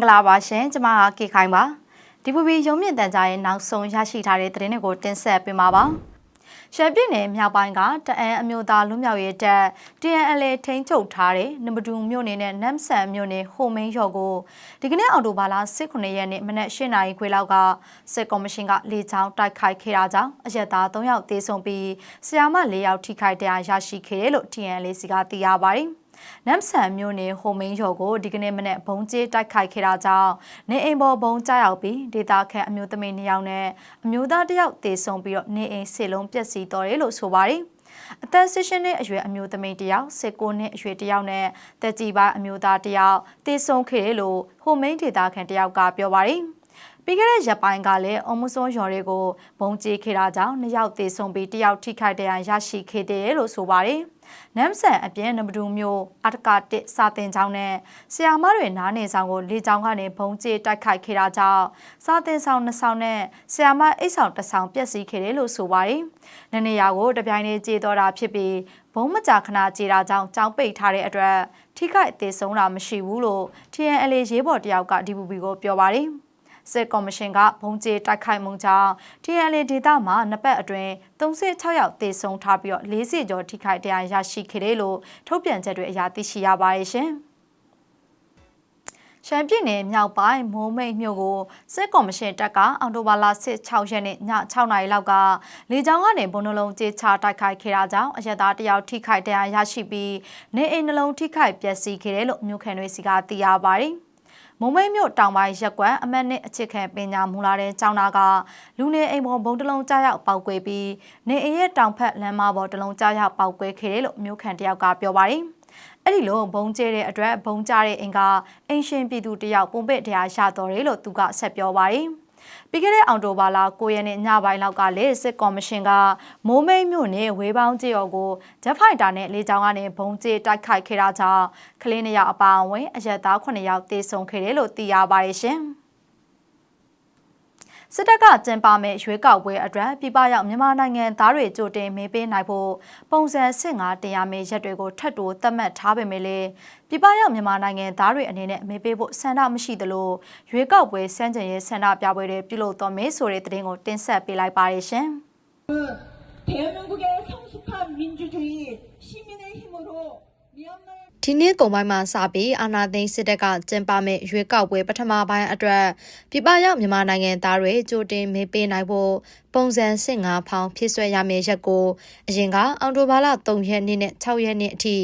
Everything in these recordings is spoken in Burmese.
င်္ဂလာပါရှင်ကျမကကေခိုင်ပါဒီပူပီရုံမြင့်တန်ကြားရဲ့နောက်ဆုံးရရှိထားတဲ့သတင်းတွေကိုတင်ဆက်ပေးမှာပါရှမ်းပြည်နယ်မြောက်ပိုင်းကတအန်အမျိုးသားလူမျိုးရေးတပ် TNL ထိန်းချုပ်ထားတဲ့နံပါတ်2မြို့နယ်နဲ့နမ်ဆန်မြို့နယ်ဟိုမင်းရော်ကိုဒီကနေ့အော်တိုဘာလ18ရက်နေ့မနက်8နာရီခွဲလောက်ကစစ်ကော်မရှင်ကလေကြောင်းတိုက်ခိုက်ခဲ့တာကြောင့်အရက်သား3ယောက်သေဆုံးပြီးဆရာမ4ယောက်ထိခိုက်ဒဏ်ရာရရှိခဲ့တယ်လို့ TNL စီကသိရပါတယ် နမ်ဆန်မြို့နယ်ဟိုမင်းရော်ကိုဒီကနေ့မနေ့ဘုံကျဲတိုက်ခိုက်ခဲ့တာကြောင့်နေအိမ်ပေါ်ဘုံကျရောက်ပြီးဒေတာခန့်အမျိုးသမီး2ယောက်နဲ့အမျိုးသား1ယောက်သေဆုံးပြီးတော့နေအိမ်စေလုံးပျက်စီးတော်တယ်လို့ဆိုပါတယ်အသက်၁၈နှစ်အရွယ်အမျိုးသမီးတစ်ယောက်၁၉နှစ်အရွယ်တစ်ယောက်နဲ့တက်ကြီးပိုင်းအမျိုးသားတစ်ယောက်သေဆုံးခဲ့တယ်လို့ဟိုမိန်ဒေတာခန့်တစ်ယောက်ကပြောပါတယ်ပြီးခဲ့တဲ့ရက်ပိုင်းကလည်းအုံမစွန်ရော်တွေကိုဘုံကျဲခဲ့တာကြောင့်နှစ်ယောက်သေဆုံးပြီးတစ်ယောက်ထိခိုက်ဒဏ်ရာရရှိခဲ့တယ်လို့ဆိုပါတယ်။ နမ်ဆန်အပြင်နံပါတ်2မျိုးအတကာတစ်စာတင်ချောင်းနဲ့ဆရာမတွေနားနေဆောင်ကိုလေချောင်းကနေဘုံကျတိုက်ခိုက်ခဲ့တာကြောင့်စာတင်ဆောင်နှစ်ဆောင်နဲ့ဆရာမအိတ်ဆောင်တစ်ဆောင်ပျက်စီးခဲ့တယ်လို့ဆိုပါတယ်။နနေရာကိုတပြိုင်တည်းကြေတော့တာဖြစ်ပြီးဘုံမကြာခဏကြေတာကြောင့်ကြောင်းပိတ်ထားတဲ့အတွက်ထိခိုက်အသေးဆုံးတာမရှိဘူးလို့ TNL ရေးဘော်တယောက်က DPP ကိုပြောပါတယ်။ စစ်ကော်မရှင်ကဘုံကျေတိုက်ခိုက်မှုကြောင့် TNL ဒေသမှာနှစ်ပတ်အတွင်း36ယောက်သေဆုံးထားပြီးတော့40ကျော်ထိခိုက်တရားရရှိခဲ့တယ်လို့ထုတ်ပြန်ချက်တွေအရသိရှိရပါတယ်ရှင်။ရှမ်းပြည်နယ်မြောက်ပိုင်းမိုးမိတ်မြို့ကိုစစ်ကော်မရှင်တပ်ကအော်တိုဘာလ16ရက်နေ့ည6နာရီလောက်ကလေကြောင်းကနေဘုံနှလုံးကြေးချတိုက်ခိုက်ခဲ့တာကြောင့်အရက်သားတယောက်ထိခိုက်တရားရရှိပြီးနေအိမ်နှလုံးထိခိုက်ပျက်စီးခဲ့တယ်လို့မြို့ခံတွေစီကသိရပါတယ်။ မုံမိတ်မြို့တောင်ပိုင်းရက်ကွက်အမတ်နှစ်အချစ်ခံပညာမူလာတဲ့ကျောင်းသားကလူနေအိမ်ပေါ်ဘုံတလုံးကြားရောက်ပောက်ကွဲပြီးနေအိမ်ရဲ့တောင်ဖက်လမ်းမပေါ်တလုံးကြားရောက်ပောက်ကွဲခဲ့တယ်လို့မြို့ခံတယောက်ကပြောပါတယ်။အဲ့ဒီလိုဘုံကျဲတဲ့အတွက်ဘုံကျတဲ့အိမ်ကအင်ရှင်ပြည်သူတယောက်ပုံပစ်တရားရတော်တယ်လို့သူကဆက်ပြောပါတယ်။ ပြီးခဲ့တဲ့အောင်တိုဘာလ9ရက်နေ့ညပိုင်းလောက်ကလည်းစစ်ကော်မရှင်ကမိုးမိတ်မြို့နယ်ဝေးပေါင်းကျေးော်ကိုဂျက်ဖိုက်တာနဲ့လေကြောင်းကနေဘုံကျဲတိုက်ခိုက်ခဲ့တာကြောင့်ကလေးနှစ်ယောက်အပါအဝင်အရက်သား9ယောက်သေဆုံးခဲ့တယ်လို့သိရပါတယ်ရှင်။ စစ်တပ်ကကျင်းပမဲ့ရွေးကောက်ပွဲအတွက်ပြည်ပရောက်မြန်မာနိုင်ငံသားတွေကြိုတင်မေးပေးနိုင်ဖို့ပုံစံစစ်ငါတရားမေးရက်တွေကိုထပ်တိုးသတ်မှတ်ထားပေမဲ့လည်းပြည်ပရောက်မြန်မာနိုင်ငံသားတွေအနေနဲ့မေးပေးဖို့ဆန္ဒမရှိသလိုရွေးကောက်ပွဲစမ်းကြင်ရေးဆန္ဒပြပွဲတွေပြုလုပ်တော်မယ်ဆိုတဲ့သတင်းကိုတင်ဆက်ပေးလိုက်ပါရရှင်။ 대한민국의 성숙한 민주주의 시민의 힘으로 ဒီနေ့ကုန်ပိုင်းမှာစပြီးအာနာသိန်းစစ်တပ်ကကျင်းပမဲ့ရွေးကောက်ပွဲပထမပိုင်းအတွက်ပြပရောက်မြန်မာနိုင်ငံသားတွေကြိုတင်မေးပေးနိုင်ဖို့ပုံစံစစ်ငါဖောင်ဖြစ်ဆွဲရမယ့်ရက်ကိုအရင်ကအော်တိုဘာလ3ရက်နေ့နဲ့6ရက်နေ့အထိ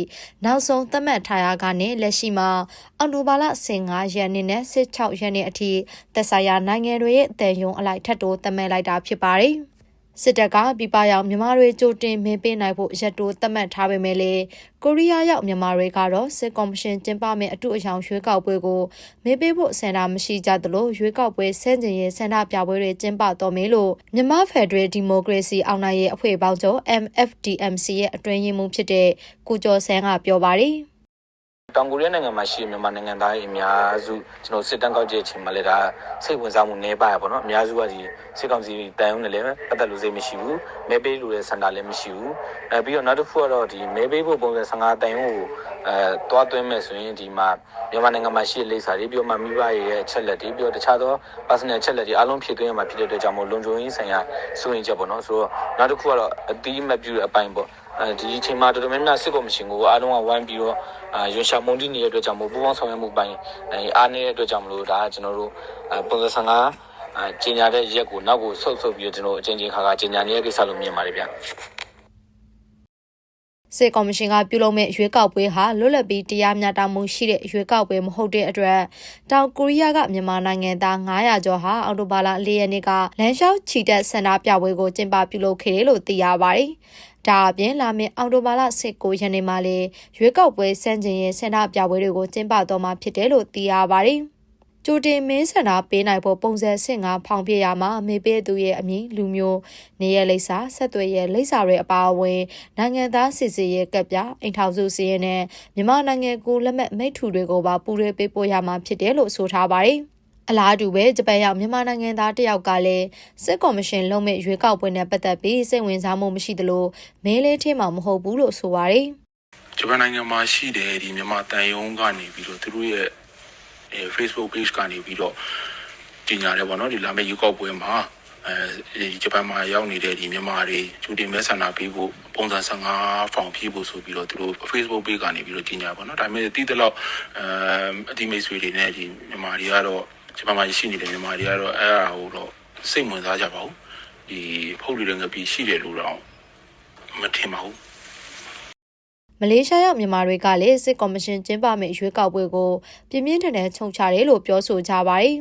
နောက်ဆုံးသတ်မှတ်ထားရကနေလက်ရှိမှာအော်တိုဘာလ15ရက်နေ့နဲ့16ရက်နေ့အထိသက်ဆိုင်ရာနိုင်ငံတွေရဲ့အသေးယုံအလိုက်ထပ်တိုးသတ်မှတ်လိုက်တာဖြစ်ပါတယ်။ စစ်တပ်ကပြပရောက်မြန်မာတွေကြိုတင်မင်းပေးနိုင်ဖို့ရက်တိုးသတ်မှတ်ထားပေမဲ့လေကိုရီးယားရောက်မြန်မာတွေကတော့စစ်ကော်မရှင်ကျင်းပမယ့်အထူးအယောင်ရွေးကောက်ပွဲကိုမင်းပေးဖို့ဆန္ဒမရှိကြသလိုရွေးကောက်ပွဲဆန့်ကျင်ရေးဆန္ဒပြပွဲတွေကျင်းပတော်မယ်လို့မြန်မာဖက်ဒရယ်ဒီမိုကရေစီအောင်နိုင်ရေးအဖွဲ့ပေါင်းချုပ် MFDMC ရဲ့အတွင်းရေးမှူးဖြစ်တဲ့ကိုကျော်ဆန်းကပြောပါတယ်။ တောင်ကိုရီးယားနိုင်ငံမှာရှိတဲ့မြန်မာနိုင်ငံသားတွေအများစုကျွန်တော်စစ်တမ်းကောက်ကြည့်ချိန်မှာလည်းဒါစိတ်ဝင်စားမှုနည်းပါရပေါ့နော်အများစုကဒီစစ်ကောင်စီတန်ရုံးနဲ့လည်းပတ်သက်လို့စိတ်မရှိဘူးမဲပေးလို့လည်းစန္ဒလည်းမရှိဘူးအဲပြီးတော့နောက်တစ်ခုကတော့ဒီမဲပေးဖို့ပုံစံ15တန်ရုံးကိုအဲတွားသွင်းမဲ့ဆိုရင်ဒီမှာမြန်မာနိုင်ငံမှာရှိတဲ့လိပ်စာတွေပြီးတော့မှမိဘရဲ့အချက်လက်တွေပြီးတော့တခြားသော personal အချက်လက်တွေအားလုံးဖြည့်သွင်းရမှာဖြစ်တဲ့အတွက်ကြောင့်မို့လုံခြုံရေးဆိုင်ရာစိုးရင်ချက်ပေါ့နော်ဆိုတော့နောက်တစ်ခုကတော့အတီးမပြူတဲ့အပိုင်းပေါ့ အဲဒီအချိန်မှာတော်တော်များများစစ်ကော်မရှင်ကိုအားလုံးကဝိုင်းပြီးတော့အာရွှေရှာမုန်တီနေတဲ့အတွက်ကြောင့်မို့ပူပေါင်းဆောင်ရွက်မှုပိုင်းအားနေတဲ့အတွက်ကြောင့်မလို့ဒါကကျွန်တော်တို့ပုံစံ55အကျင်ညာတဲ့ရက်ကိုနောက်ကိုဆုတ်ဆုတ်ပြီးတော့ကျွန်တော်အချင်းချင်းခါခါကျင်ညာနေတဲ့ကိစ္စလို့မြင်ပါတယ်ဗျာစစ်ကော်မရှင်ကပြုလုပ်မဲ့ရွေးကောက်ပွဲဟာလွတ်လပ်ပြီးတရားမျှတမှုရှိတဲ့ရွေးကောက်ပွဲမဟုတ်တဲ့အတွက်တောင်ကိုရီးယားကမြန်မာနိုင်ငံသား900ကျော်ဟာအော်တိုဘာလ၄ရက်နေ့ကလမ်းလျှောက်ချီတက်ဆန္ဒပြပွဲကိုကျင်းပပြုလုပ်ခဲ့တယ်လို့သိရပါတယ်။ ဒါအပြင်လာမယ့်အော်တိုဘာလ19ရက်နေ့မှာလည်းရွေးကောက်ပွဲစန့်ကျင်ရေးဆန္ဒပြပွဲတွေကိုကျင်းပတော့မှာဖြစ်တယ်လို့သိရပါတယ်။ကြိုတင်မင်းဆန္ဒပေးနိုင်ဖို့ပုံစံဆင့်ကဖောင်ပြရမှာမေပေးသူရဲ့အမည်လူမျိုးနေရလိပ်စာဆက်သွယ်ရဲ့လိပ်စာတွေအပါအဝင်နိုင်ငံသားစစ်စစ်ရဲ့ကပ်ပြအိမ်ထောင်စုစီရင်နဲ့မြန်မာနိုင်ငံကိုလက်မှတ်မိတ်ထူတွေကိုပါပူရဲပေးပို့ရမှာဖြစ်တယ်လို့ဆိုထားပါတယ် အလားတူပဲဂျပန်ရောက်မြန်မာနိုင်ငံသားတယောက်ကလည်းစစ်ကော်မရှင်လုံမဲ့ရွေးကောက်ပွဲနဲ့ပတ်သက်ပြီးစိတ်ဝင်စားမှုမရှိသလိုမဲလေးထဲမှာမဟုတ်ဘူးလို့ဆိုပါတယ်ဂျပန်နိုင်ငံမှာရှိတဲ့ဒီမြန်မာတန်ယုံကနေပြီးတော့သူတို့ရဲ့အဲ Facebook page ကနေပြီးတော့ကြီးညာတယ်ပေါ့နော်ဒီလာမယ့်ရွေးကောက်ပွဲမှာအဲဒီဂျပန်မှာရောက်နေတဲ့ဒီမြန်မာတွေကျူတင်မဲဆန္ဒပေးဖို့ပုံစံ15ဖောင်ဖြည့်ဖို့ဆိုပြီးတော့သူတို့ Facebook page ကနေပြီးတော့ကြီးညာပေါ့နော်ဒါပေမဲ့တီးတလောက်အအဒီမိတ်ဆွေတွေနဲ့ဒီမြန်မာတွေကတော့ ဂျပန်မှာရှိနေတဲ့မြန်မာတွေကတော့အဲ့အဟိုတော့စိတ်ဝင်စားကြပါဘူးဒီဖုတ်တွေငပြီးရှိတယ်လို့တော့မထင်ပါဘူးမလေးရှားရောက်မြန်မာတွေကလည်းစစ်ကော်မရှင်ကျင်းပမယ့်ရွေးကောက်ပွဲကိုပြင်းပြင်းထန်ထန်ခြုံချတယ်လို့ပြောဆိုကြပါတယ်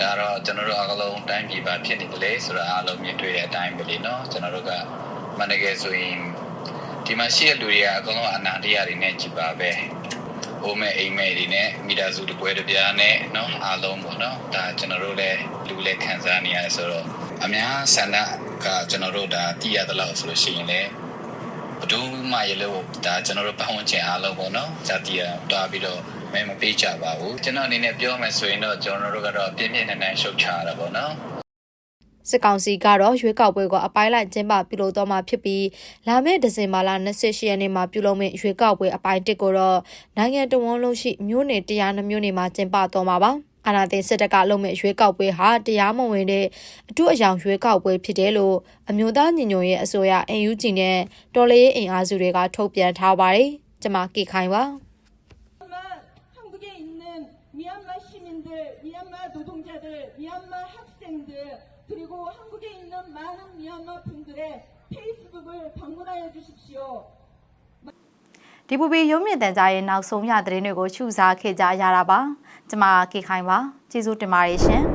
ဒါတော့ကျွန်တော်တို့အကလုံးတိုင်းပြည်ပါဖြစ်နေတယ်လေဆိုတော့အားလုံးမြင်တွေ့တဲ့အတိုင်းပဲလေနော်ကျွန်တော်တို့ကမန္တကယ်ဆိုရင်ဒီမှာရှိတဲ့လူတွေကအကုန်လုံးအနာတရားတွေနဲ့ကြည်ပါပဲ ဟိုမဲ့အိမ်မဲ့တွေနဲ့မိသားစုတစ်ပွဲတစ်ပြားနဲ့နော်အားလုံးပေါ့နော်ဒါကျွန်တော်တို့လည်းလူလည်းခံစားနေရတယ်ဆိုတော့အများဆန္ဒကကျွန်တော်တို့ဒါတည်ရသလောက်ဆိုလို့ရှိရင်လည်းဘယ်သူမှရလို့ဒါကျွန်တော်တို့ပတ်ဝန်းကျင်အားလုံးပေါ့နော်ဇာတိရတွားပြီးတော့မဲမပေးကြပါဘူးကျွန်တော်အနေနဲ့ပြောမယ်ဆိုရင်တော့ကျွန်တော်တို့ကတော့ပြင်းပြင်းထန်ထန်ရှုတ်ချရတာပေါ့နော် စစ်ကောင်စီကတော့ရွေးကောက်ပွဲကိုအပိုင်းလိုက်ကျင်းပပြုလုပ်တော့မှာဖြစ်ပြီးလာမယ့်ဒီဇင်ဘာလ28ရက်နေ့မှာပြုလုပ်မယ့်ရွေးကောက်ပွဲအပိုင်း1ကိုတော့နိုင်ငံတော်ဝန်လုံးရှိမြို့နယ်102မြို့နယ်မှာကျင်းပတော့မှာပါအာဏာသိမ်းစစ်တပ်ကလုပ်မဲ့ရွေးကောက်ပွဲဟာတရားမဝင်တဲ့အထူးအယောင်ရွေးကောက်ပွဲဖြစ်တယ်လို့အမျိုးသားညီညွတ်ရေးအစိုးရ NUG နဲ့တော်လှန်ရေးအင်အားစုတွေကထုတ်ပြန်ထားပါတယ်။ကျွန်မကေခိုင်ပါ 미얀마 한국에 있는 미얀마 시민들, 미얀마 노동자들, 미얀마 학생들, 그리고 한국에 있는 많은 미얀마 분들의 페이스북을 방문하여 주십시오. ဒီပူပီရုံးမြင့်တန်ကြားရဲ့နောက်ဆုံးရသတင်းတွေကိုရှုစားခဲ့ကြရတာပါ။ကျွန်မကေခိုင်ပါကျေးဇူးတင်ပါတယ်ရှင်။